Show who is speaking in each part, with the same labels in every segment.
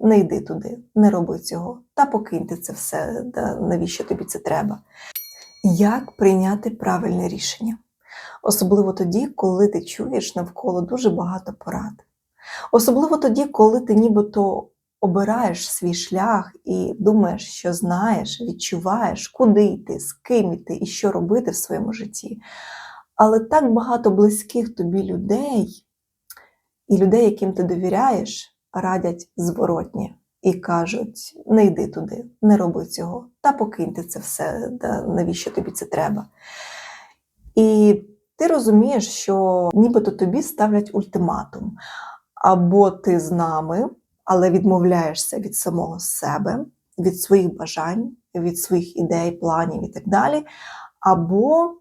Speaker 1: не йди туди, не роби цього, та покиньте це все, та навіщо тобі це треба. Як прийняти правильне рішення? Особливо тоді, коли ти чуєш навколо дуже багато порад. Особливо тоді, коли ти нібито обираєш свій шлях і думаєш, що знаєш, відчуваєш, куди йти, з ким йти і що робити в своєму житті. Але так багато близьких тобі людей і людей, яким ти довіряєш, радять зворотні і кажуть: не йди туди, не роби цього, та покиньте це все, та навіщо тобі це треба. І ти розумієш, що нібито тобі ставлять ультиматум. Або ти з нами, але відмовляєшся від самого себе, від своїх бажань, від своїх ідей, планів і так далі. Або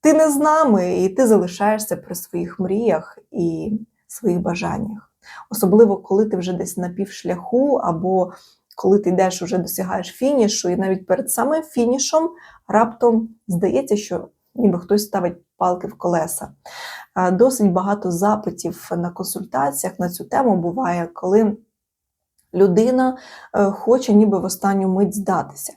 Speaker 1: ти не з нами, і ти залишаєшся при своїх мріях і своїх бажаннях. Особливо, коли ти вже десь на півшляху, або коли ти йдеш, вже досягаєш фінішу, і навіть перед самим фінішом раптом здається, що ніби хтось ставить палки в колеса. Е, Досить багато запитів на консультаціях на цю тему буває, коли людина е, хоче ніби в останню мить здатися.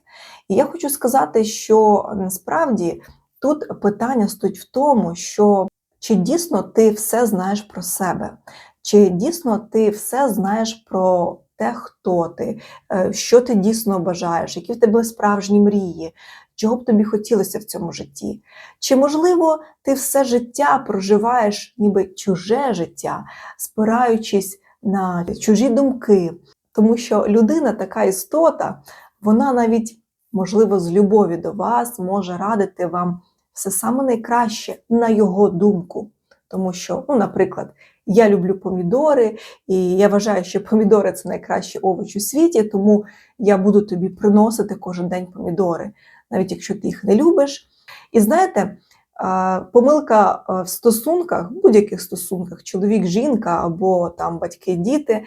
Speaker 1: І я хочу сказати, що насправді тут питання стоїть в тому, що чи дійсно ти все знаєш про себе, чи дійсно ти все знаєш про те, хто ти, е, що ти дійсно бажаєш, які в тебе справжні мрії, чого б тобі хотілося в цьому житті. Чи, можливо, ти все життя проживаєш ніби чуже життя, спираючись на чужі думки, тому що людина така істота, вона навіть, можливо, з любові до вас може радити вам все саме найкраще на його думку. Тому що, ну, наприклад, я люблю помідори, і я вважаю, що помідори це найкращий овоч у світі, тому я буду тобі приносити кожен день помідори, навіть якщо ти їх не любиш. І знаєте, помилка в стосунках, в будь-яких стосунках, чоловік, жінка або там батьки, діти,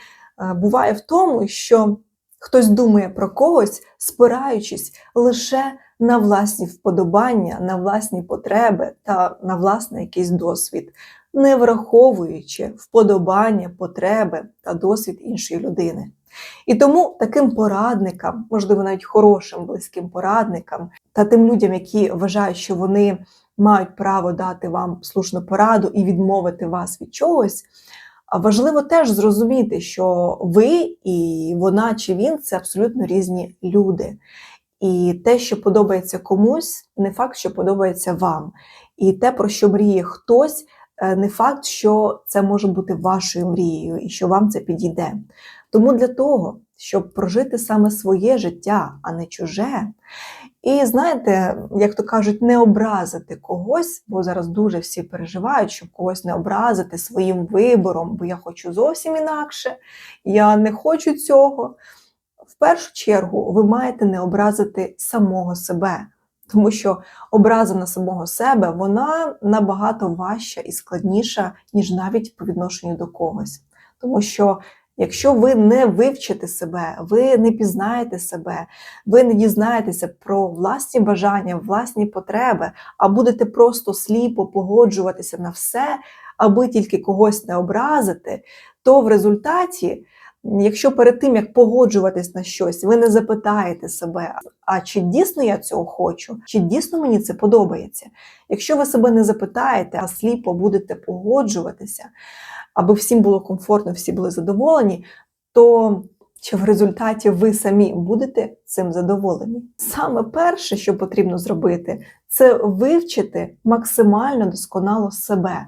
Speaker 1: буває в тому, що хтось думає про когось, спираючись лише на власні вподобання, на власні потреби та на власний якийсь досвід, не враховуючи вподобання, потреби та досвід іншої людини. І тому таким порадникам, можливо, навіть хорошим близьким порадникам, та тим людям, які вважають, що вони мають право дати вам слушну пораду і відмовити вас від чогось, важливо теж зрозуміти, що ви і вона чи він це абсолютно різні люди. І те, що подобається комусь, не факт, що подобається вам. І те, про що мріє хтось, е, не факт, що це може бути вашою мрією і що вам це підійде. Тому для того, щоб прожити саме своє життя, а не чуже. І знаєте, як то кажуть, не образити когось, бо зараз дуже всі переживають, щоб когось не образити своїм вибором, бо я хочу зовсім інакше, я не хочу цього. В першу чергу ви маєте не образити самого себе, тому що образа на самого себе вона набагато важча і складніша, ніж навіть по відношенню до когось. Тому що якщо ви не вивчите себе, ви не пізнаєте себе, ви не дізнаєтеся про власні бажання, власні потреби, а будете просто сліпо погоджуватися на все, аби тільки когось не образити, то в результаті. Якщо перед тим, як погоджуватись на щось, ви не запитаєте себе, а чи дійсно я цього хочу, чи дійсно мені це подобається. Якщо ви себе не запитаєте, а сліпо будете погоджуватися, аби всім було комфортно, всі були задоволені, то чи в результаті ви самі будете цим задоволені? Саме перше, що потрібно зробити, це вивчити максимально досконало себе.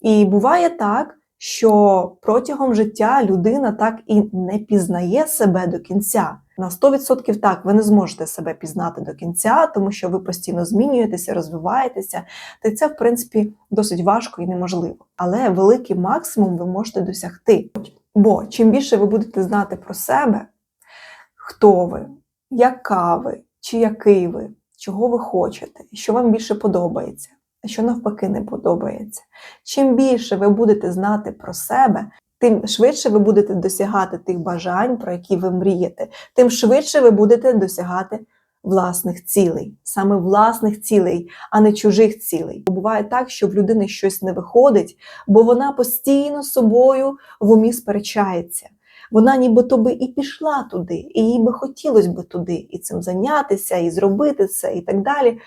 Speaker 1: І буває так що протягом життя людина так і не пізнає себе до кінця. На 100% так, ви не зможете себе пізнати до кінця, тому що ви постійно змінюєтеся, розвиваєтеся, та це, в принципі, досить важко і неможливо. Але великий максимум ви можете досягти. Бо чим більше ви будете знати про себе, хто ви, яка ви, чи який ви, чого ви хочете, що вам більше подобається, а що навпаки не подобається. Чим більше ви будете знати про себе, тим швидше ви будете досягати тих бажань, про які ви мрієте, тим швидше ви будете досягати власних цілей, саме власних цілей, а не чужих цілей. Буває так, що в людини щось не виходить, бо вона постійно з собою в умі сперечається. Вона нібито би і пішла туди, і їй би хотілося би туди і цим зайнятися, і зробити це, і так далі.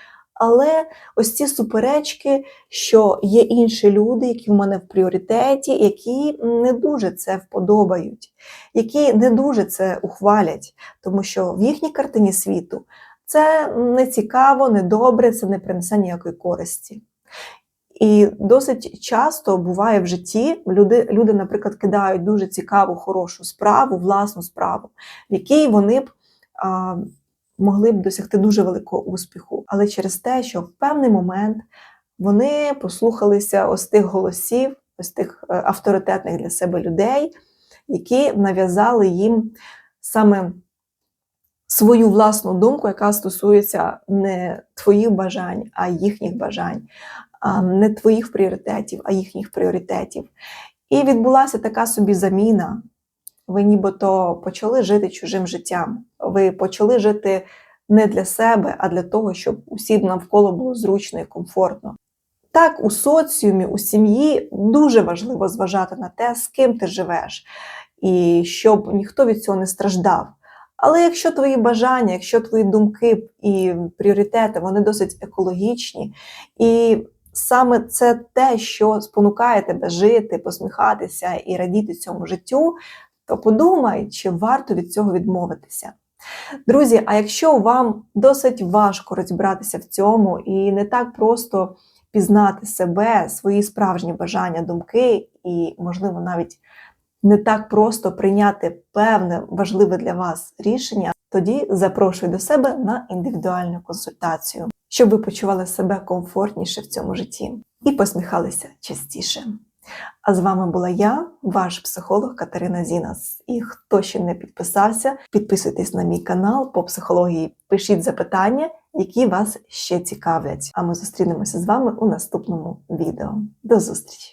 Speaker 1: Але ось ці суперечки, що є інші люди, які в мене в пріоритеті, які не дуже це вподобають, які не дуже це ухвалять, тому що в їхній картині світу це не цікаво, не добре, це не принесе ніякої користі. І досить часто буває в житті, люди, люди, наприклад, кидають дуже цікаву, хорошу справу, власну справу, в якій вони б могли б досягти дуже великого успіху. Але через те, що в певний момент вони послухалися ось тих голосів, ось тих е, авторитетних для себе людей, які нав'язали їм саме свою власну думку, яка стосується не твоїх бажань, а їхніх бажань, не твоїх пріоритетів, а їхніх пріоритетів. І відбулася така собі заміна. Ви нібито почали жити чужим життям. Ви почали жити не для себе, а для того, щоб усім навколо було зручно і комфортно. Так, у соціумі, у сім'ї дуже важливо зважати на те, з ким ти живеш, і щоб ніхто від цього не страждав. Але якщо твої бажання, якщо твої думки і пріоритети вони досить екологічні, і саме це те, що спонукає тебе жити, посміхатися і радіти цьому життю, то подумай, чи варто від цього відмовитися. Друзі, а якщо вам досить важко розібратися в цьому і не так просто пізнати себе, свої справжні бажання, думки, і, можливо, навіть не так просто прийняти певне важливе для вас рішення, тоді запрошую до себе на індивідуальну консультацію, щоб ви почували себе комфортніше в цьому житті і посміхалися частіше. А з вами була я, ваш психолог Катерина Зінас. І хто ще не підписався, підписуйтесь на мій канал по психології, пишіть запитання, які вас ще цікавлять. А ми зустрінемося з вами у наступному відео. До зустрічі!